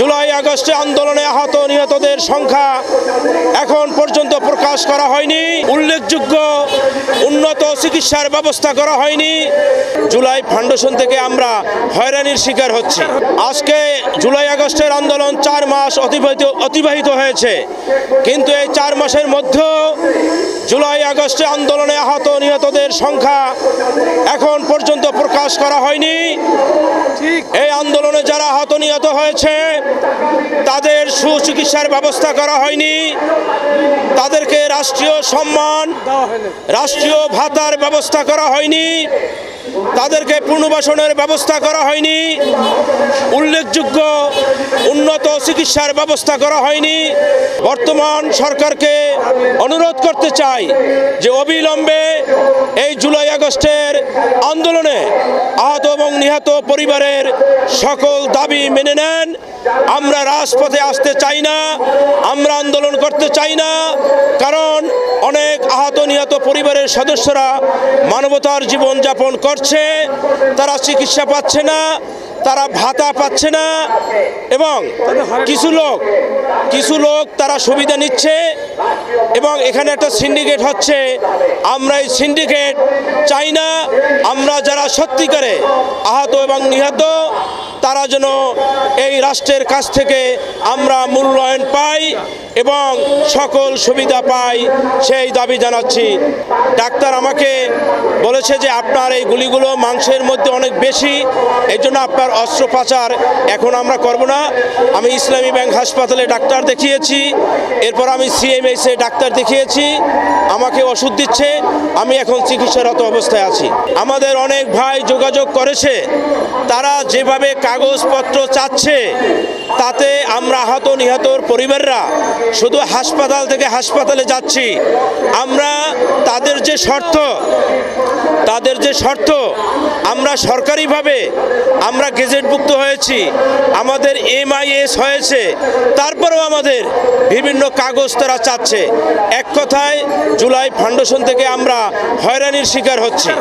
জুলাই আগস্টে আন্দোলনে আহত নিহতদের সংখ্যা এখন পর্যন্ত প্রকাশ করা হয়নি। উল্লেখযোগ্য উন্নত চিকিৎসার ব্যবস্থা করা হয়নি। জুলাই ফাউন্ডেশন থেকে আমরা হয়রানির শিকার হচ্ছি। আজকে জুলাই আগস্টের আন্দোলন চার মাস অতিবাহিত অতিবাহিত হয়েছে। কিন্তু এই চার মাসের মধ্যেও জুলাই আগস্টে আন্দোলনে আহত নিহতদের সংখ্যা এখন পর্যন্ত প্রকাশ করা হয়নি। এই আন্দোলনে যারা আহত নিহত হয়েছে, তাদের সুচিকিৎসার ব্যবস্থা করা হয়নি। তাদেরকে রাষ্ট্রীয় সম্মান, রাষ্ট্রীয় ভাতার ব্যবস্থা করা হয়নি। তাদেরকে পুনর্বাসনের ব্যবস্থা করা হয়নি। উল্লেখযোগ্য উন্নত চিকিৎসার ব্যবস্থা করা হয়নি। বর্তমান সরকারকে অনুরোধ করতে চাই যে অবিলম্বে এই জুলাই আগস্টের আন্দোলনে আহত এবং নিহত পরিবারের সকল দাবি মেনে নেন। আমরা রাজপথে আসতে চাই না, আমরা আন্দোলন করতে চাই না, কারণ অনেক আহত, নিহত পরিবারের সদস্যরা মানবতার জীবন যাপন করছে, তারা চিকিৎসা পাচ্ছে না। তারা ভাতা পাচ্ছে না এবং কিছু লোক কিছু লোক তারা সুবিধা নিচ্ছে এবং এখানে একটা সিন্ডিকেট হচ্ছে। আমরা এই সিন্ডিকেট চাই না। আমরা যারা সত্যিকারে আহত এবং নিহত, তারা যেন এই রাষ্ট্রের কাছ থেকে আমরা মূল্যায়ন পাই। এবং সকল সুবিধা পাই, সেই দাবি জানাচ্ছি। ডাক্তার আমাকে বলেছে যে আপনার এই গুলিগুলো মাংসের মধ্যে অনেক বেশি এই জন্য আপনার অস্ত্রোপচার এখন আমরা করব না। আমি ইসলামী ব্যাংক হাসপাতালে ডাক্তার দেখিয়েছি, এরপর আমি সিএমএসে ডাক্তার দেখিয়েছি, আমাকে ওষুধ দিচ্ছে, আমি এখন চিকিৎসারত অবস্থায় আছি। আমাদের অনেক ভাই যোগাযোগ করেছে, তারা যেভাবে কাগজপত্র চাচ্ছে তাতে আমরা আহত নিহতর পরিবাররা শুধু হাসপাতাল থেকে হাসপাতালে যাচ্ছি। আমরা তাদের যে শর্ত, তাদের যে শর্ত, আমরা সরকারিভাবে আমরা গেজেটভুক্ত হয়েছি, আমাদের এমআইএস হয়েছে, তারপরেও আমাদের বিভিন্ন কাগজ তারা চাচ্ছে। এক কথায় জুলাই ফাউন্ডেশন থেকে আমরা হয়রানির শিকার হচ্ছি।